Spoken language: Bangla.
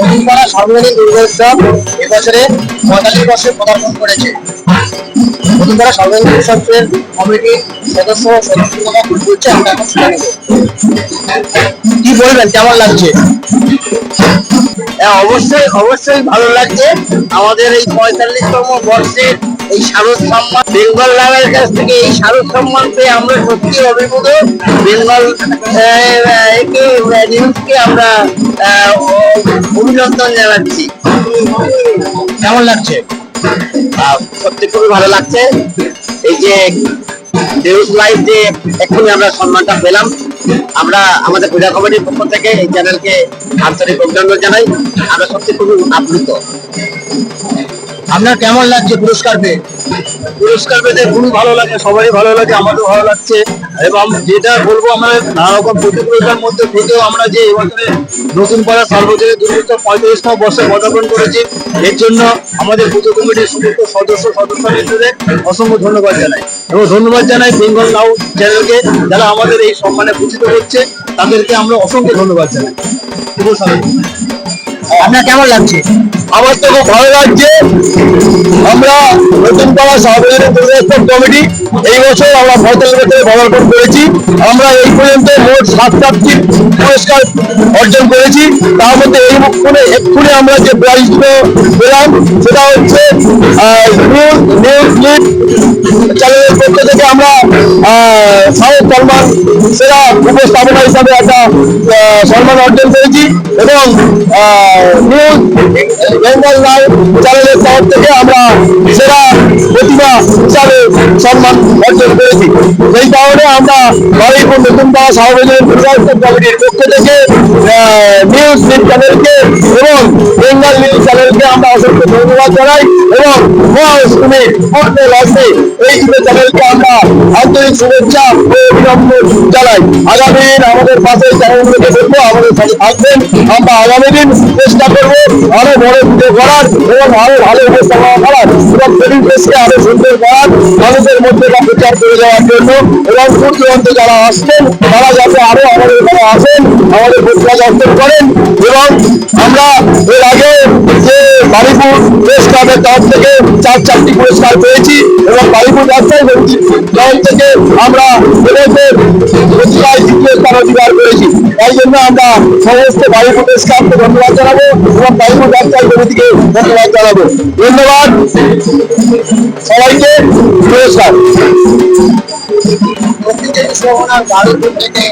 নদীপাড়া সার্বজনীন দুর্গোৎসব এবছরে পঁয়তাল্লিশ বর্ষে পদার্পণ করেছে। নদীপাড়া সার্বজনীন সদস্য করছে আমরা এখন কি বলবেন? কেমন লাগছে? অবশ্যই অবশ্যই ভালো লাগছে। আমাদের এই পঁয়তাল্লিশতম বর্ষের এই শারদ সম্মান বেঙ্গল লাভের কাছ থেকে এই শারদ সম্মান পেয়ে আমরা সত্যি অভিভূত। বেঙ্গল নিউজকে আমরা অভিনন্দন জানাচ্ছি। কেমন লাগছে? সত্যি খুবই ভালো লাগছে। এই যে নিউজ লাইভ যে এক্ষুনি আমরা সম্মানটা পেলাম। আমরা আমাদের ক্রীড়া কমিটির পক্ষ থেকে এই চ্যানেলকে আন্তরিক অভিনন্দন জানাই। আমরা সত্যি খুবই আপ্লুত। আপনার কেমন লাগছে পুরস্কার পেয়ে? পুরস্কার পেতে খুবই ভালো লাগে সবারই ভালো লাগে আমারও ভালো লাগছে। এবং যেটা বলব আমরা নানা রকম প্রতিকূলতার মধ্যে থেকেও আমরা যে এবছরে নতুন পাড়া সার্বজনীন দুর্গোৎসব পঁয়ত্রিশতম বর্ষে পদার্পণ করেছি, এর জন্য আমাদের পুজো কমিটির সমস্ত সদস্য সদস্যদের অসংখ্য ধন্যবাদ জানাই। এবং ধন্যবাদ জানাই বেঙ্গল নাও চ্যানেলকে যারা আমাদের এই সম্মানে ভূষিত করছে তাদেরকে আমরা অসংখ্য ধন্যবাদ জানাই। আপনার কেমন লাগছে? আমার তো খুব ভালো লাগছে। আমরা নতুন পাড়া সার্বজনীন দুর্গোৎসব কমিটি এই বছর আমরা পঁয়তাল্লিশ বছরে পদার্পণ করেছি। আমরা এই পর্যন্ত মোট সাত সাতটি পুরস্কার অর্জন করেছি। তার মধ্যে এই মুখে এক্ষুনি আমরা যে প্রাইজগুলো পেলাম, সেটা হচ্ছে চ্যানেলের পক্ষ থেকে আমরা সাহেব সলমান সেরা উপস্থাপনা হিসাবে একটা সম্মান অর্জন করেছি এবং নিউজ বেঙ্গল লাইভ চ্যানেলের তরফ থেকে আমরা সেরা প্রতিভা হিসাবে সম্মান অর্জন করেছি। সেই কারণে আমরা বারুইপুর নতুন পাড়া সার্বজনীন দুর্গোৎসব কমিটির পক্ষ থেকে নিউজ লিড চ্যানেলকে এবং বেঙ্গল নিউজ চ্যানেলকে আমরা অসংখ্য ধন্যবাদ জানাই এবং আমাদের সাথে থাকবেন। আমরা আগামী দিন চেষ্টা করব আরও বড় পুজো করার এবং আরও ভালো উপস্থাপনা করার এবং পরিবেশকে আরও সুন্দর মানুষের মধ্যে বা প্রচার করে দেওয়ার জন্য এবং দূর যারা আসছেন, তারা যাতে আরও আমাদের এখানে আসেন, আমাদের প্রতিভা দর্শন করেন। এবং আমরা এর আগে যে বারিপুর প্রেস ক্লাবের তরফ থেকে চার চারটি পুরস্কার পেয়েছি, এবং বারিপুর ব্যবসায়ী সমিতির তরফ থেকে আমরা এবছর প্রতিভায় দ্বিতীয় স্থান অধিকার করেছি। তাই জন্য আমরা সমস্ত বায়ু ক্লাবকে ধন্যবাদ জানাব এবং বায়ু ব্যবসায়ী সমিতিকে ধন্যবাদ জানাব। ধন্যবাদ। সবাইকে নমস্কার। চব্বিশ পরগনার বারুইপুর থেকে